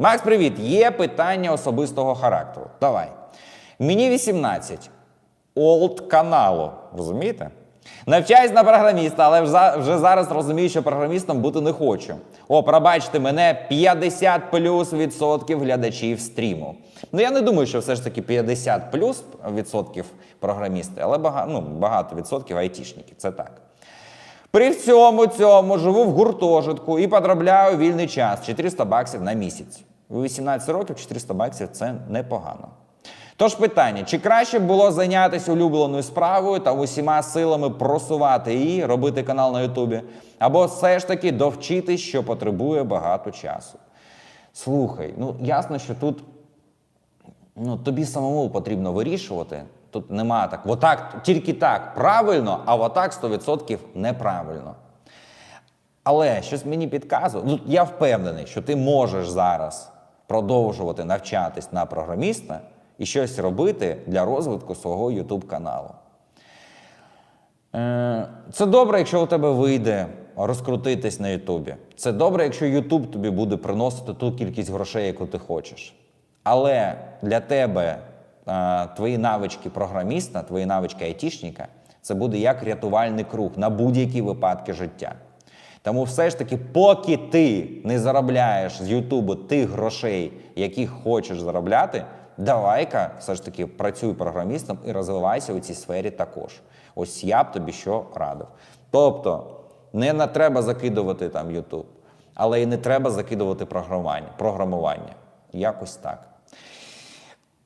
Макс, привіт! Є питання особистого характеру. Давай. Мені 18. Олд каналу. Розумієте? Навчаюсь на програміста, але вже- зараз розумію, що програмістом бути не хочу. О, пробачте мене 50 плюс відсотків глядачів стріму. Ну я не думаю, що все ж таки 50 плюс відсотків програмісти, але багато, ну, багато відсотків айтішників. Це так. При всьому цьому живу в гуртожитку і подробляю вільний час 400 баксів на місяць. У 18 років 400 баксів це непогано. Тож питання: чи краще було зайнятися улюбленою справою та усіма силами просувати її, робити канал на Ютубі, або все ж таки довчитись, що потребує багато часу? Слухай, ну ясно, що тут ну, тобі самому потрібно вирішувати. Тут нема так. Отак, тільки так правильно, а отак 100% неправильно. Але щось мені підказує, ну я впевнений, що ти можеш зараз продовжувати навчатись на програміста і щось робити для розвитку свого YouTube каналу. Е, Це добре, якщо у тебе вийде розкрутитись на Ютубі. Це добре, якщо Ютуб тобі буде приносити ту кількість грошей, яку ти хочеш. Але для тебе е, твої навички програміста, твої навички айтішника це буде як рятувальний круг на будь-які випадки життя. Тому все ж таки, поки ти не заробляєш з Ютубу тих грошей, які хочеш заробляти, давай-ка все ж таки працюй програмістом і розвивайся у цій сфері також. Ось я б тобі що радив. Тобто, не на треба закидувати там Ютуб, але і не треба закидувати програмування. програмування. Якось так.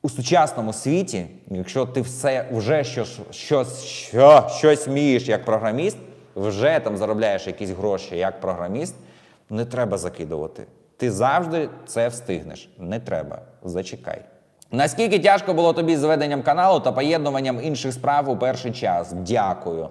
У сучасному світі, якщо ти все вже щось, щось, що, щось вмієш як програміст, вже там заробляєш якісь гроші як програміст, не треба закидувати. Ти завжди це встигнеш. Не треба. Зачекай. Наскільки тяжко було тобі з веденням каналу та поєднуванням інших справ у перший час? Дякую.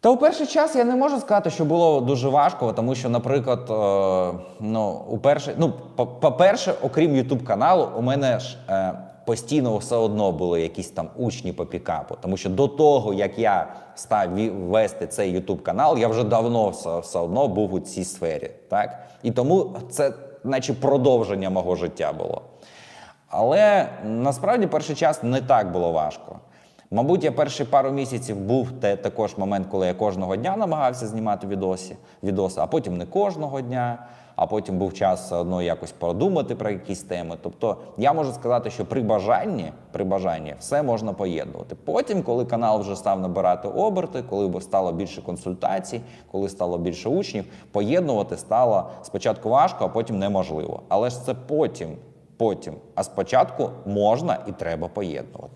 Та у перший час я не можу сказати, що було дуже важко, тому що, наприклад, е, ну, у перший, ну, по- по-перше, окрім Ютуб каналу, у мене ж е, постійно все одно були якісь там учні по пікапу. Тому що до того, як я став вести цей Ютуб канал, я вже давно все, все одно був у цій сфері. Так? І тому це, наче, продовження мого життя було. Але насправді перший час не так було важко. Мабуть, я перші пару місяців був те, також момент, коли я кожного дня намагався знімати відосі, відоси, а потім не кожного дня, а потім був час одно якось подумати про якісь теми. Тобто я можу сказати, що при бажанні, при бажанні все можна поєднувати. Потім, коли канал вже став набирати оберти, коли стало більше консультацій, коли стало більше учнів, поєднувати стало спочатку важко, а потім неможливо. Але ж це потім, потім. А спочатку можна і треба поєднувати.